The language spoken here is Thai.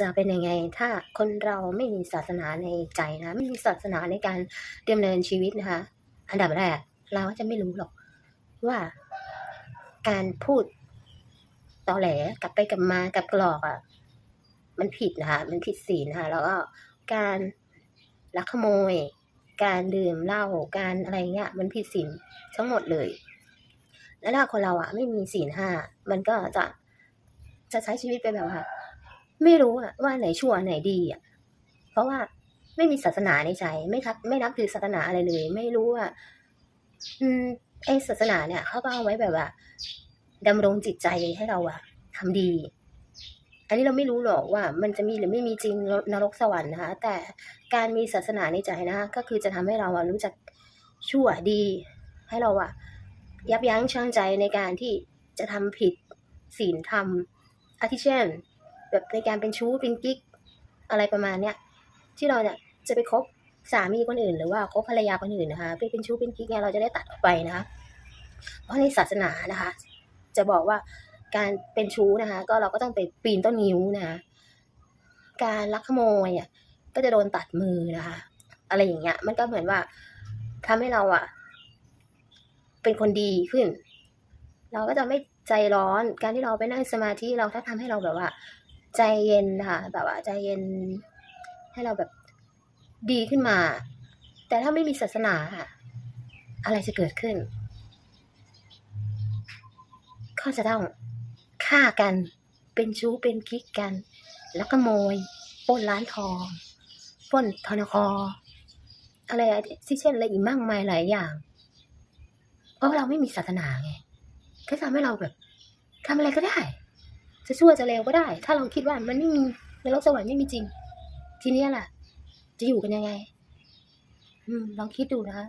จะเป็นยังไง ถ้าคนเราไม่มีศาสนาในใจนะ ไม่มีศาสนาในการดำเนินชีวิตนะคะ อันดับแรกเราก็จะไม่รู้หรอกว่าการพูดตอแหลกลับไปกลับมากลับกรอกอะ่ะ มันผิดนะคะมันผิดศีลนะคะแล้วก็การลักขโมย การดื่มเหล้าการอะไรเงี้ย มันผิดศีลทั้งหมดเลย แล้วถ้าคนเราอะ ไม่มีศีลห้ามันก็จะจะใช้ชีวิตไปแบบว่า ไม่รู้อะว่าไหนชั่วไหนดีอะเพราะว่าไม่มีศาสนาในใจ ไม่ครับไม่นับถือศาสนาอะไรเลย ไม่รู้ว่า อืมไอศาสนาเนี่ยเขาก็เอาไว้แบบว่าดำรงจิตใจให้เราอะทำดี อันนี้เราไม่รู้หรอกว่า มันจะมีหรือไม่มีจริงนรกสวรรค์นะคะ แต่การมีศาสนาในใจนะคะก็คือจะทำให้เราอะรู้จักชั่วดี ให้เราอะยับยั้งชั่งใจในการที่จะทำผิดศีลธรรมอาทิเช่น แบบในการเป็นชู้เป็นกิ๊กอะไรประมาณเนี้ยที่เราเนี่ยจะไปคบสามีคนอื่น หรือว่าคบภรรยาคนอื่นนะคะไปเป็นชู้เป็นกิ๊กเนี่ยเราจะได้ตัดออกไปนะคะ เพราะในศาสนานะคะ จะบอกว่าการเป็นชู้นะคะ ก็เราก็ต้องไปปีนต้นนิ้วนะคะการลักขโมยอะก็จะโดนตัดมือนะคะ อะไรอย่างเงี้ย มันก็เหมือนว่าทำให้เราอะ เป็นคนดีขึ้น เราก็จะไม่ใจร้อน การที่เราไปนั่งสมาธิเราถ้าทำให้เราแบบว่า ใจเย็นค่ะ แบบว่าใจเย็น ให้เราแบบดีขึ้นมา แต่ถ้าไม่มีศาสนาค่ะ อะไรจะเกิดขึ้น ก็จะต้องฆ่ากัน เป็นชู้เป็นกิ๊กกัน แล้วก็โมยป้นร้านทองป้นธนคออะไรที่เช่นอะไรอีกมากมายหลายอย่าง เพราะเราไม่มีศาสนาไงก็ทำให้เราแบบทำอะไรก็ได้ จะชั่วจะเลวก็ได้ ถ้าเราคิดว่ามันไม่มีในโลกสวรรค์ไม่มีจริง ทีนี้แหละจะอยู่กันยังไง อืมลองคิดดูนะคะ